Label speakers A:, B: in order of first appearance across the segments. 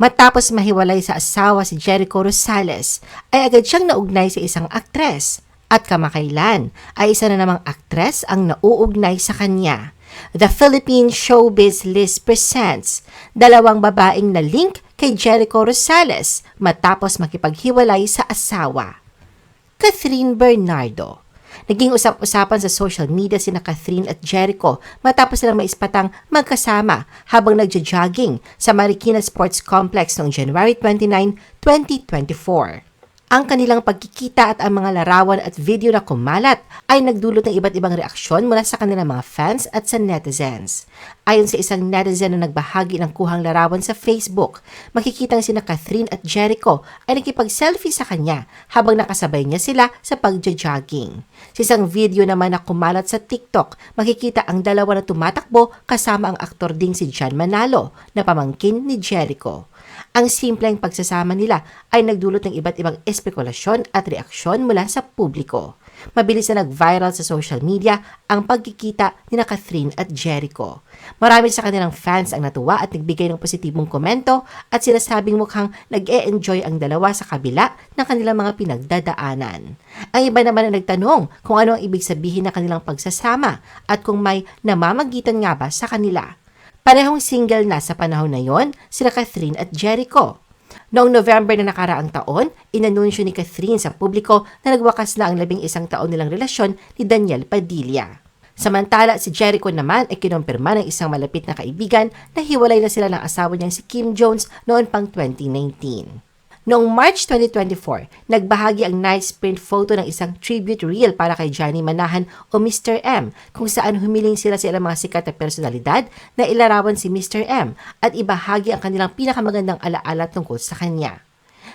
A: Matapos mahiwalay sa asawa si Jericho Rosales, ay agad siyang naugnay sa isang aktres. At kamakailan ay isa na namang aktres ang nauugnay sa kanya. The Philippine Showbiz List presents dalawang babaeng na link kay Jericho Rosales matapos makipaghiwalay sa asawa. Catherine Bernardo. Naging usap-usapan sa social media sina Catherine at Jericho matapos silang maispatang magkasama habang nagja-jogging sa Marikina Sports Complex noong January 29, 2024. Ang kanilang pagkikita at ang mga larawan at video na kumalat ay nagdulot ng iba't ibang reaksyon mula sa kanilang mga fans at sa netizens. Ayon sa isang netizen na nagbahagi ng kuhang larawan sa Facebook, makikitang sina Catherine at Jericho ay nakipag-selfie sa kanya habang nakasabay niya sila sa pagja-jogging. Sa isang video naman na kumalat sa TikTok, makikita ang dalawa na tumatakbo kasama ang aktor ding si John Manalo na pamangkin ni Jericho. Ang simpleng pagsasama nila ay nagdulot ng iba't ibang espekulasyon at reaksyon mula sa publiko. Mabilis na nag-viral sa social media ang pagkikita ni na Catherine at Jericho. Marami sa kanilang fans ang natuwa at nagbigay ng positibong komento at sinasabing mukhang nag-e-enjoy ang dalawa sa kabila ng kanilang mga pinagdadaanan. Ang iba naman ang nagtanong kung ano ang ibig sabihin ng kanilang pagsasama at kung may namamagitan nga ba sa kanila. Parehong single na sa panahon na yon sila Catherine at Jericho. Noong November na nakaraang taon, inanunsyo ni Catherine sa publiko na nagwakas na ang labing isang taon nilang relasyon ni Daniel Padilla. Samantala, si Jericho naman ay kinumpirma ng isang malapit na kaibigan na hiwalay na sila ng asawa niyang si Kim Jones noon pang 2019. Noong March 2024, nagbahagi ang nice print photo ng isang tribute reel para kay Johnny Manahan o Mr. M kung saan humiling sila sa ilang mga sikat na personalidad na ilarawan si Mr. M at ibahagi ang kanilang pinakamagandang alaala tungkol sa kanya.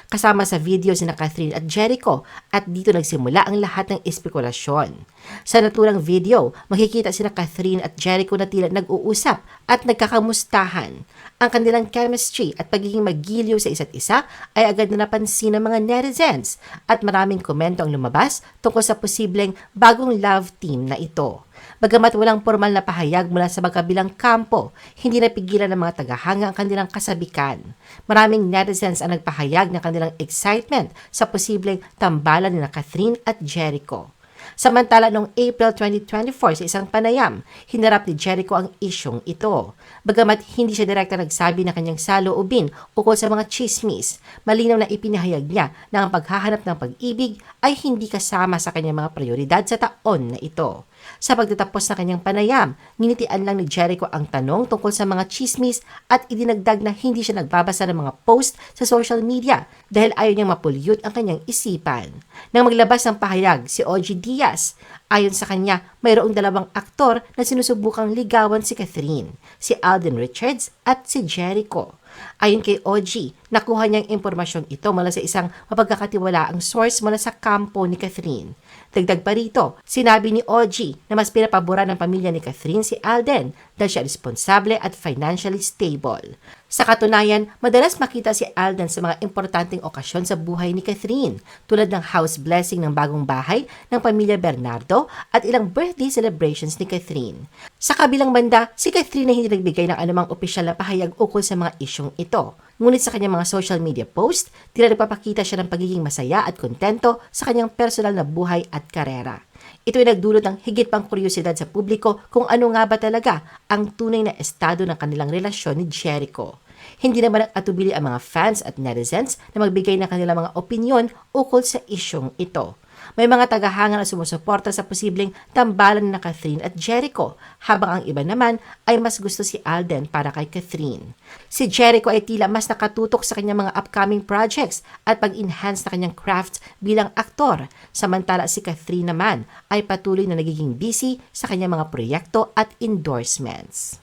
A: Kasama sa video sina Catherine at Jericho at dito nagsimula ang lahat ng espekulasyon. Sa naturang video, makikita sina Catherine at Jericho na tila nag-uusap at nagkakamustahan. Ang kanilang chemistry at pagiging magiliw sa isa't isa ay agad na napansin ng mga netizens at maraming komento ang lumabas tungkol sa posibleng bagong love team na ito. Bagamat walang formal na pahayag mula sa magkabilang kampo, hindi napigilan ng mga tagahanga ang kanilang kasabikan. Maraming netizens ang nagpahayag ng kanilang excitement sa posibleng tambalan ni na Catherine at Jericho. Samantala noong April 2024 sa isang panayam, hinarap ni Jericho ang isyong ito. Bagamat hindi siya direkta nagsabi na kanyang saloobin ukol sa mga chismis, malinaw na ipinahayag niya na ang paghahanap ng pag-ibig ay hindi kasama sa kanyang mga prioridad sa taon na ito. Sa pagtatapos ng kanyang panayam, ninitian lang ni Jericho ang tanong tungkol sa mga chismis at idinagdag na hindi siya nagbabasa ng mga post sa social media dahil ayaw niyang mapulyot ang kanyang isipan. Nang maglabas ng pahayag si OG Diaz, ayon sa kanya, mayroong dalawang aktor na sinusubukang ligawan si Catherine, si Alden Richards at si Jericho. Ayon kay OG, nakuha niyang impormasyon ito mula sa isang mapagkakatiwalaang source mula sa kampo ni Catherine. Dagdag pa rito, sinabi ni OG na mas pinapabura ng pamilya ni Catherine si Alden dahil siya responsable at financially stable. Sa katunayan, madalas makita si Alden sa mga importanteng okasyon sa buhay ni Catherine, tulad ng house blessing ng bagong bahay ng pamilya Bernardo at ilang birthday celebrations ni Catherine. Sa kabilang banda, si Catherine na hindi nagbigay ng anumang opisyal na pahayag ukol sa mga isyong ito. Ngunit sa kanyang mga social media post, tila nagpapakita siya ng pagiging masaya at kontento sa kanyang personal na buhay at karera. Ito ay nagdulot ng higit pang kuryosidad sa publiko kung ano nga ba talaga ang tunay na estado ng kanilang relasyon ni Jericho. Hindi naman atubili ang mga fans at netizens na magbigay ng kanilang mga opinyon ukol sa isyong ito. May mga tagahanga na sumusuporta sa posibleng tambalan na Catherine at Jericho, habang ang iba naman ay mas gusto si Alden para kay Catherine. Si Jericho ay tila mas nakatutok sa kanyang mga upcoming projects at pag-enhance na kanyang craft bilang aktor, samantala si Catherine naman ay patuloy na nagiging busy sa kanyang mga proyekto at endorsements.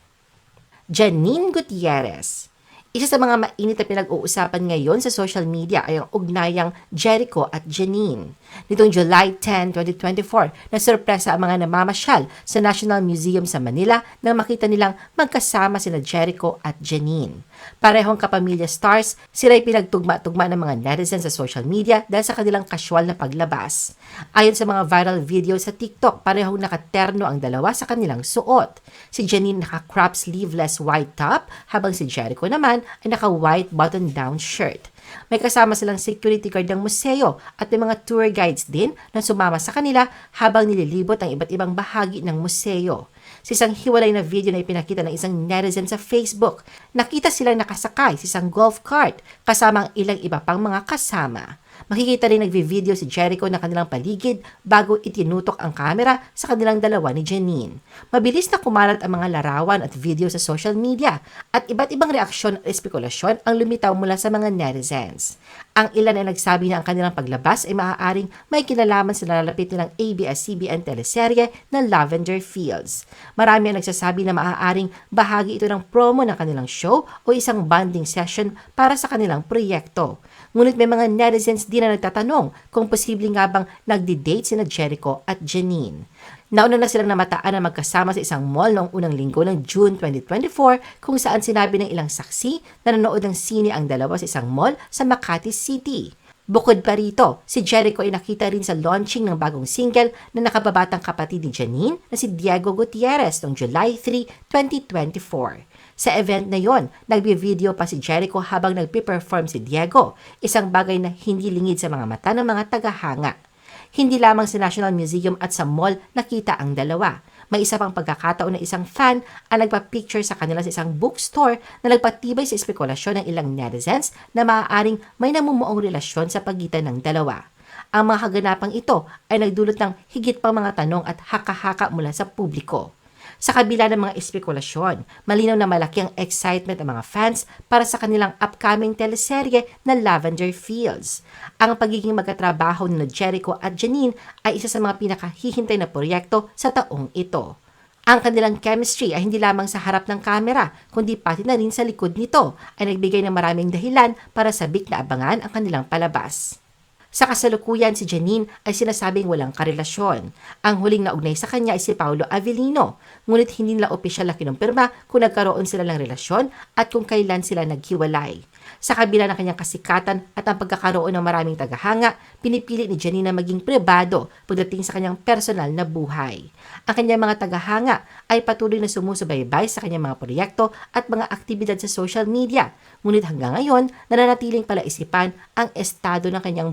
A: Janine Gutierrez isa sa mga mainit na pinag-uusapan ngayon sa social media ay ang ugnayang Jericho at Janine. Nitong July 10, 2024, nasurpresa ang mga namamasyal sa National Museum sa Manila nang makita nilang magkasama sina Jericho at Janine. Parehong kapamilya stars, sila ay pinagtugma-tugma ng mga netizens sa social media dahil sa kanilang casual na paglabas. Ayon sa mga viral video sa TikTok, parehong nakaterno ang dalawa sa kanilang suot. Si Janine naka-crop sleeveless white top habang si Jericho naman ay naka-white button-down shirt. May kasama silang security guard ng museo at may mga tour guides din na sumama sa kanila habang nililibot ang iba't ibang bahagi ng museo. Sa isang hiwalay na video na ipinakita ng isang netizen sa Facebook, nakita silang nakasakay sa isang golf cart kasama ang ilang iba pang mga kasama. Makikita rin nagvi-video si Jericho na kanilang paligid bago itinutok ang kamera sa kanilang dalawa ni Janine. Mabilis na kumalat ang mga larawan at video sa social media at iba't ibang reaksyon at espekulasyon ang lumitaw mula sa mga netizens. Ang ilan ay nagsabi na ang kanilang paglabas ay maaaring may kinalaman sa nalalapit nilang ABS-CBN teleserye na Lavender Fields. Marami ang nagsasabi na maaaring bahagi ito ng promo ng kanilang show o isang bonding session para sa kanilang proyekto. Ngunit may mga netizens din na nagtatanong kung posible nga bang nagdi-date sina Jericho at Janine. Nauna na silang namataan na magkasama sa isang mall noong unang linggo ng June 2024 kung saan sinabi ng ilang saksi na nanood ng sine ang dalawa sa isang mall sa Makati City. Bukod pa rito, si Jericho ay nakita rin sa launching ng bagong single na nakababatang kapatid ni Janine na si Diego Gutierrez noong July 3, 2024. Sa event na yon, nagbi-video pa si Jericho habang nagpi-perform si Diego, isang bagay na hindi lingid sa mga mata ng mga tagahanga. Hindi lamang sa National Museum at sa mall nakita ang dalawa. May isa pang pagkakataon na isang fan ang nagpa-picture sa kanila sa isang bookstore na nagpatibay sa espekulasyon ng ilang netizens na maaaring may namumuong relasyon sa pagitan ng dalawa. Ang mga kaganapang ito ay nagdulot ng higit pang mga tanong at haka-haka mula sa publiko. Sa kabila ng mga espekulasyon, malinaw na malaki ang excitement ng mga fans para sa kanilang upcoming teleserye na Lavender Fields. Ang pagiging magkatrabaho ni Jericho at Janine ay isa sa mga pinakahihintay na proyekto sa taong ito. Ang kanilang chemistry ay hindi lamang sa harap ng kamera, kundi pati na rin sa likod nito ay nagbigay ng maraming dahilan para sabik na abangan ang kanilang palabas. Sa kasalukuyan, si Janine ay sinasabing walang karelasyon. Ang huling naugnay sa kanya ay si Paolo Avellino, ngunit hindi nila opisyal na kinumpirma kung nagkaroon sila ng relasyon at kung kailan sila naghiwalay. Sa kabila ng kanyang kasikatan at ang pagkakaroon ng maraming tagahanga, pinipili ni Janine na maging pribado pagdating sa kanyang personal na buhay. Ang kanyang mga tagahanga ay patuloy na sumusubaybay sa kanyang mga proyekto at mga aktibidad sa social media, ngunit hanggang ngayon nananatiling palaisipan ang estado ng kanyang